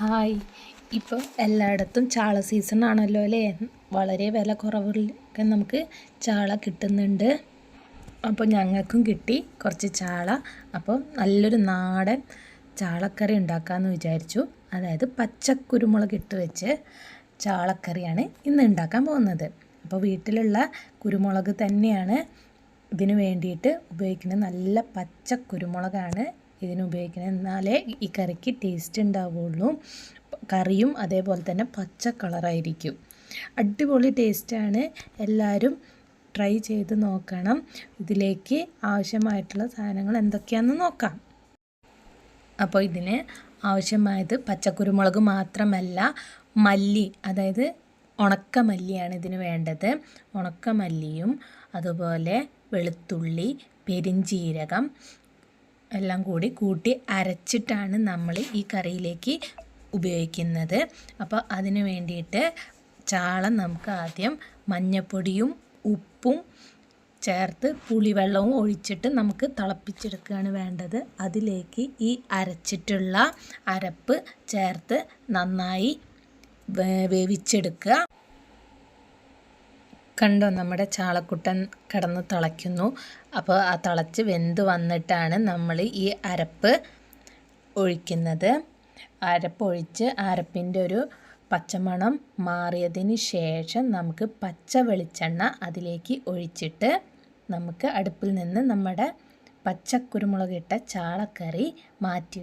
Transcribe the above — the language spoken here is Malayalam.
ഹായ്. ഇപ്പോൾ എല്ലായിടത്തും ചാള സീസൺ ആണല്ലോ അല്ലേ? വളരെ വില കുറവിലൊക്കെ നമുക്ക് ചാള കിട്ടുന്നുണ്ട്. അപ്പോൾ ഞങ്ങൾക്കും കിട്ടി കുറച്ച് ചാള. അപ്പോൾ നല്ലൊരു നാടൻ ചാളക്കറി ഉണ്ടാക്കാമെന്ന് വിചാരിച്ചു. അതായത് പച്ചക്കുരുമുളക് ഇട്ട് വെച്ച് ചാളക്കറിയാണ് ഇന്ന് ഉണ്ടാക്കാൻ പോകുന്നത്. അപ്പോൾ വീട്ടിലുള്ള കുരുമുളക് തന്നെയാണ് ഇതിന് വേണ്ടിയിട്ട് ഉപയോഗിക്കുന്നത്. നല്ല പച്ച കുരുമുളകാണ് ഇതിന് എന്നാലേ ഈ കറിക്ക് ടേസ്റ്റ് ഉണ്ടാവുള്ളൂ. കറിയും അതേപോലെ തന്നെ പച്ച കളറായിരിക്കും അടിപൊളി ടേസ്റ്റാണ് എല്ലാവരും ട്രൈ ചെയ്ത് നോക്കണം. ഇതിലേക്ക് ആവശ്യമായിട്ടുള്ള സാധനങ്ങൾ എന്തൊക്കെയാണെന്ന് നോക്കാം. അപ്പോൾ ഇതിന് ആവശ്യമായത് പച്ചക്കുരുമുളക് മാത്രമല്ല മല്ലി അതായത് ഉണക്കമല്ലിയാണ് ഇതിന് വേണ്ടത്. ഉണക്കമല്ലിയും അതുപോലെ വെളുത്തുള്ളി പെരിഞ്ചീരകം എല്ലാം കൂടി കൂട്ടി അരച്ചിട്ടാണ് നമ്മൾ ഈ കറിയിലേക്ക് ഉപയോഗിക്കുന്നത്. അപ്പോൾ അതിന് വേണ്ടിയിട്ട് ചാളം നമുക്ക് ആദ്യം മഞ്ഞപ്പൊടിയും ഉപ്പും ചേർത്ത് പുളിവെള്ളവും ഒഴിച്ചിട്ട് നമുക്ക് തിളപ്പിച്ചെടുക്കുകയാണ് വേണ്ടത്. അതിലേക്ക് ഈ അരച്ചിട്ടുള്ള അരപ്പ് ചേർത്ത് നന്നായി വേവിച്ചെടുക്കുക. കണ്ടോ നമ്മുടെ ചാളക്കുട്ടൻ കിടന്ന് തിളയ്ക്കുന്നു. അപ്പോൾ ആ തിളച്ച് വെന്ത് വന്നിട്ടാണ് നമ്മൾ ഈ അരപ്പ് ഒഴിക്കുന്നത്. അരപ്പ് ഒഴിച്ച് അരപ്പിന്റെ ഒരു പച്ചമണം മാറിയതിന് ശേഷം നമുക്ക് പച്ച വെളിച്ചെണ്ണ അതിലേക്ക് ഒഴിച്ചിട്ട് നമുക്ക് അടുപ്പിൽ നിന്ന് നമ്മുടെ പച്ചക്കുരുമുളകിട്ട ചാളക്കറി മാറ്റി